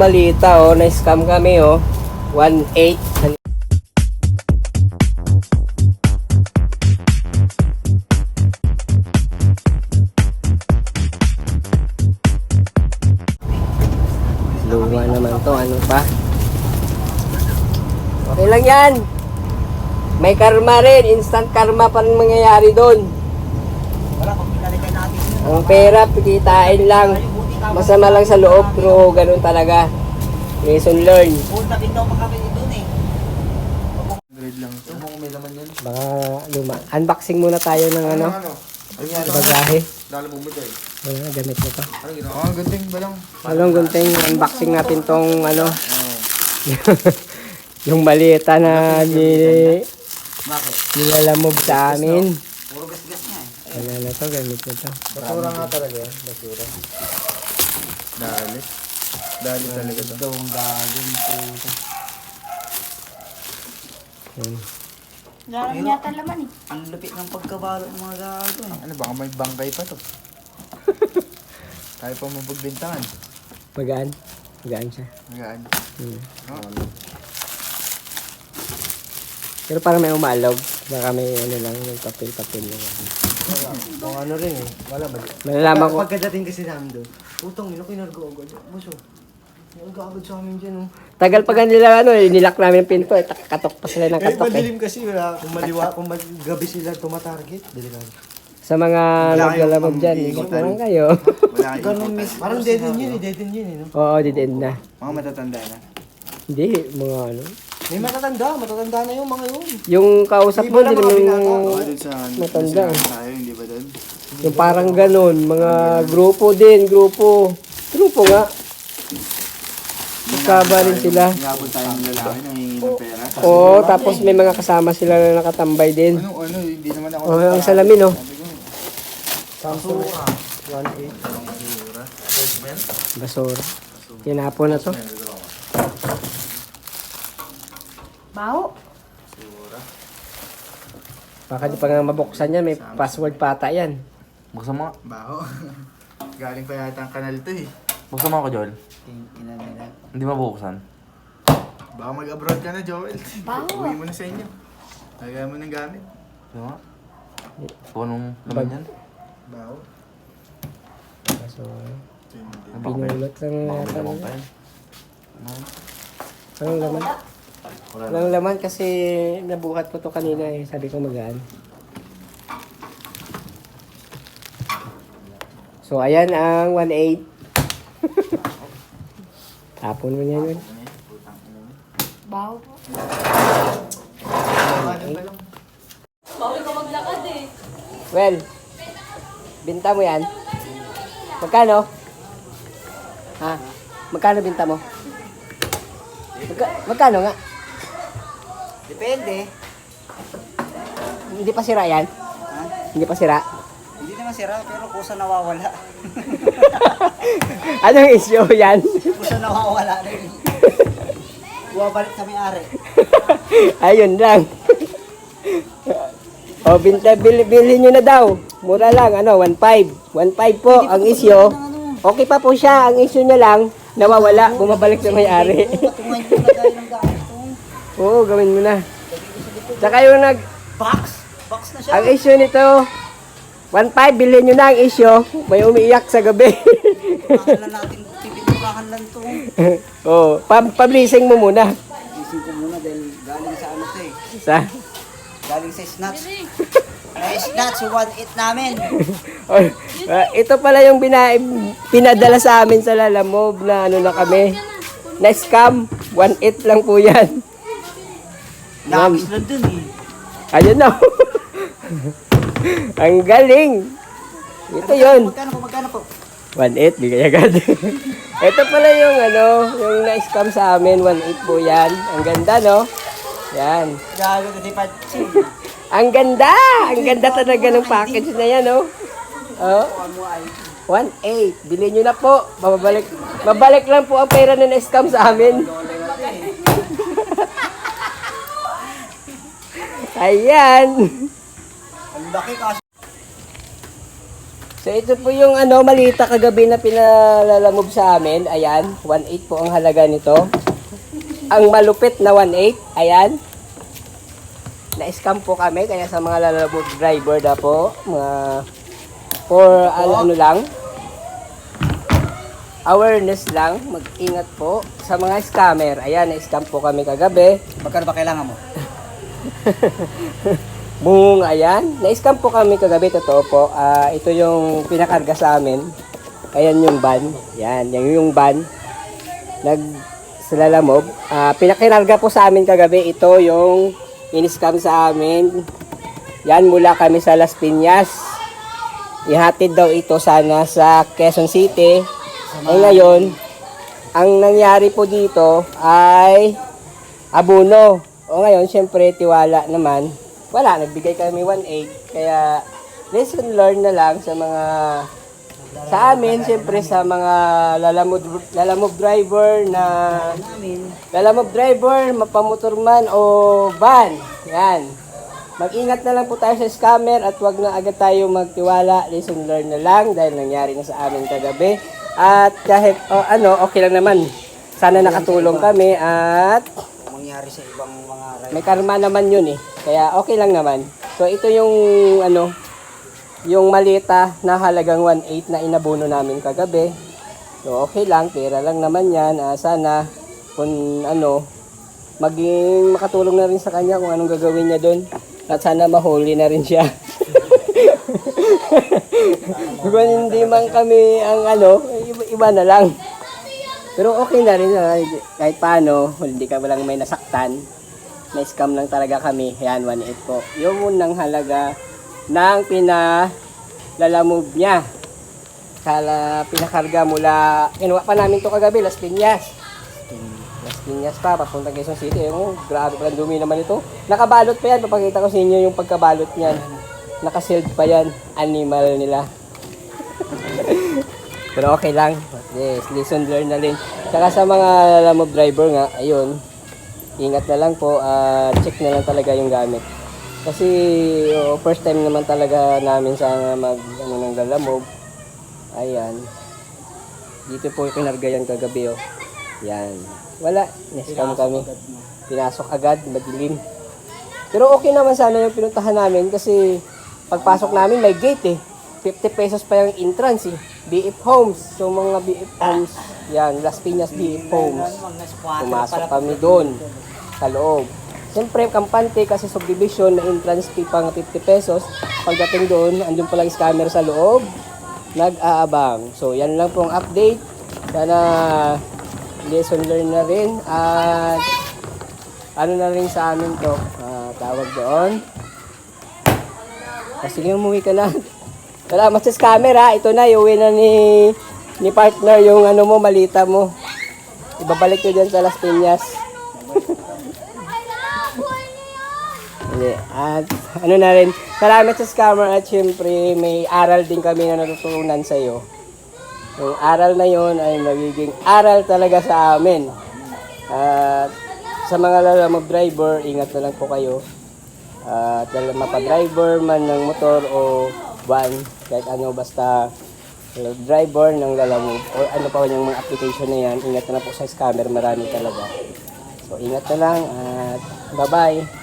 malita oh, na-scam kami oh. 1.8. Luma naman to, ano pa? Okay lang yan. May karma rin, instant karma pa rin mangyayari doon. Ang pera, pikitain lang. Masama lang sa loob, pero ganun talaga. Lesson learned. Punta din daw pa kami doon eh. Grade lang ito. Kung may laman yan. Baka luma. Unboxing muna tayo ng ano, Ano? Ano yan? bagahe. Lalo bumutay. Ano, gamit mo to. Ano ginawa? Ah, ganting ba lang? Anong gunting, unboxing natin tong ano, yung malita na ni, Bakit? nilalamog sa amin. Puro gas-gas nga eh. Ano na to, gamit mo to. Basura nga talaga yan. Basura. Dali. Dali talaga to. Daw ang gagawin po. Yan. Galang yata laman eh. Ang lupit ng pagkabalo ng mga gago eh. Ano, baka may bangkay pa to. Tayo pa mapagbintangan. Magaan. Magaan siya. Magaan. Hmm. Oh. Pero parang may umalog. Baka may ano lang, may papel-papel lang. Kung ano rin eh. Wala ba? Malalaman ko, Pagkadating kasi namin doon, utang ino kinargo agad. Buso. Kinargo agad sa amin dyan oh. tagal pa nila ano, eh, nilak namin yung pinto, eh, tak- katok pa sila ng Eh, katok eh. madilim kasi wala. Kung maliwa, kung mag- gabi sila tumatarget. Delikado. Sa mga Wala kayong naglalamog dyan, pang- ikot na lang kayo. Wala Ganun miss. Parang dead end yun eh. Dead end yun eh. No? Oo, didend na. Mga matatanda na. Hindi, mga ano. May matatanda. Matatanda na yung mga yun. Yung kausap mo, hindi naman yung sa matanda. tayo, hindi ba? Yung parang ganun, mga grupo din, grupo. Grupo nga. Magkaba rin sila. Ngabot tayo ng lalaki nang hingi ng pera. Oo, tapos may mga kasama sila na nakatambay din. Ano, ano, hindi naman ako. Oh, ang salamin, oh. Sabi ko, Samsung 1.8. Basura. Tinapon na to. Baho. Baka di pa nga mabuksan yan, may password pa ata yan. Buksan mo nga. Baho. Galing pa yata ang kanal to eh. Buksan mo ako, Joel. Nila. Hindi mabuksan. Baka mag-abroad ka na, Joel. Baho. Uwi mo na sa inyo. Lagyan mo ng gamit. Mo nga. Kung anong laman yan. Baho. Basura. Hindi. Pinulot lang Baka may yata laman nila. pa yan. Ano? Anong laman? Wala. Walang laman kasi nabuhat ko to kanina eh. Sabi ko magaan. So, ayan ang 1.8. Tapon mo niyan. yun. Baho po. Well, binta mo yan. Magkano? Ha? Magkano binta mo? Magka- magkano nga? Depende. Hindi pa sira yan? Ha? Hindi pa sira? Hindi naman sira, pero kusa nawawala. Anong issue yan? kusa nawawala rin. Buwabalik sa may-ari. Ayun lang. o, binta, bili, bili nyo na daw. Mura lang, ano, 1.5. 1.5 po ang issue. Okay pa po siya, ang issue niya lang, nawawala, bumabalik sa may-ari. Patungan na tayo ng. Oo, gawin mo na. Tsaka yung nag, Box! Box na siya. ang issue nito, 1.5, bilhin nyo na ang issue. May umiiyak sa gabi. Turahan lang natin. Pipinturahan lang to. Oo, pa pablising mo muna. Isip ko muna dahil galing sa ano to eh. Sa, Galing sa snatch. May snatch, 1-8 namin. Oh, ah, ito pala yung bina, pinadala sa amin sa Lalamove na ano na kami. Na scam. 1.8 lang po yan. Nabis lang dun eh. Ayun na. Ang galing. Ito yun. Magkano po, magkano po? 1.8, bigay agad. ito pala yung ano, yung na-scam sa amin. 1.8 po yan. Ang ganda, no? Yan. Gago na si Pachi. Ang ganda! Ang ganda talaga ng package na yan, no? Oh. 1.8. Bilhin nyo na po. Babalik, babalik lang po ang pera na na-scam sa amin. Ayan. Ang laki kasi. So ito po yung ano, malita kagabi na pinalalamob sa amin. Ayan, 1.8 po ang halaga nito. Ang malupit na 1.8, ayan. Na-scam po kami, kaya sa mga lalamog driver na po, mga for ano, ano lang, awareness lang, mag-ingat po sa mga scammer. Ayan, na-scam po kami kagabi. Magkano ba kailangan mo? Bung, ayan. Na-scam po kami kagabi, totoo po. Ah, ito yung pinakarga sa amin. Ayan yung van. Yan, yan yung van. Nag sa Lalamog. Ah, pinakinarga po sa amin kagabi. Ito yung in-scam sa amin. Yan, mula kami sa Las Piñas. Ihatid daw ito sana sa Quezon City. Ay ngayon, ang nangyari po dito ay abono. O ngayon, syempre, tiwala naman. Wala, nagbigay kami 1.8. Kaya, lesson learned na lang sa mga sa amin, syempre sa mga lalamog, lalamog driver na lalamog driver, mapamotor man o van. Yan. Mag-ingat na lang po tayo sa scammer at wag na agad tayo magtiwala. Lesson learned na lang dahil nangyari na sa amin kagabi. At kahit oh, ano, okay lang naman. Sana nakatulong kami at Mangyari sa ibang mga rider. may karma naman yun eh. Kaya okay lang naman. So ito yung ano, yung malita na halagang 1.8 na inabono namin kagabi. So okay lang, pera lang naman yan. Ah, sana kung ano, maging makatulong na rin sa kanya kung anong gagawin niya doon. At sana mahuli na rin siya. kung hindi man kami ang ano, iba, iba na lang. Pero okay na rin, ah, kahit paano, hindi ka walang may nasaktan. May scam lang talaga kami. Yan, 1.8 po. Yung unang halaga ng pinalalamove niya. Kala pinakarga mula, kinuha pa namin to kagabi, Las Piñas. Las Piñas pa, papunta Quezon City. Oh, grabe pala dumi naman ito. Nakabalot pa yan, papakita ko sa inyo yung pagkabalot niyan. Nakasealed pa yan, animal nila. Pero okay lang. Yes, lesson learned na rin. Saka sa mga lalamove driver nga, ayun, ingat na lang po at check na lang talaga yung gamit. Kasi oo, first time naman talaga namin sa mag ano ng lalamove. Ayan. Dito po yung kinargayan kagabi oh. Yan. Wala, niscam kami. Pinasok agad, madilim. Pero okay naman sana yung pinuntahan namin kasi pagpasok namin may gate eh. 50 pesos pa yung entrance eh. BF Homes. So mga BF Homes, yan, Las Piñas BF Homes. Pumasok kami doon sa loob. Siyempre, kampante kasi subdivision na entrance fee pang 50 pesos. Pagdating doon, andun palang scammer sa loob. Nag-aabang. So, yan lang pong update. Sana lesson learned na rin. At ano na rin sa amin to, ah, tawag doon. Ah, sige, umuwi ka na. Salamat sa scammer ha. Ito na, iuwi na ni, ni partner yung ano mo, malita mo. Ibabalik ko dyan sa Las Piñas. At ano na rin, salamat sa scammer at syempre may aral din kami na natutunan sa iyo. Yung aral na yon ay magiging aral talaga sa amin. At sa mga lalamog driver, ingat na lang po kayo. At uh, mapa-driver man ng motor o van, kahit ano basta uh, driver ng lalamog or ano pa yung mga application na yan, ingat na po sa scammer, marami talaga. So ingat na lang at bye-bye.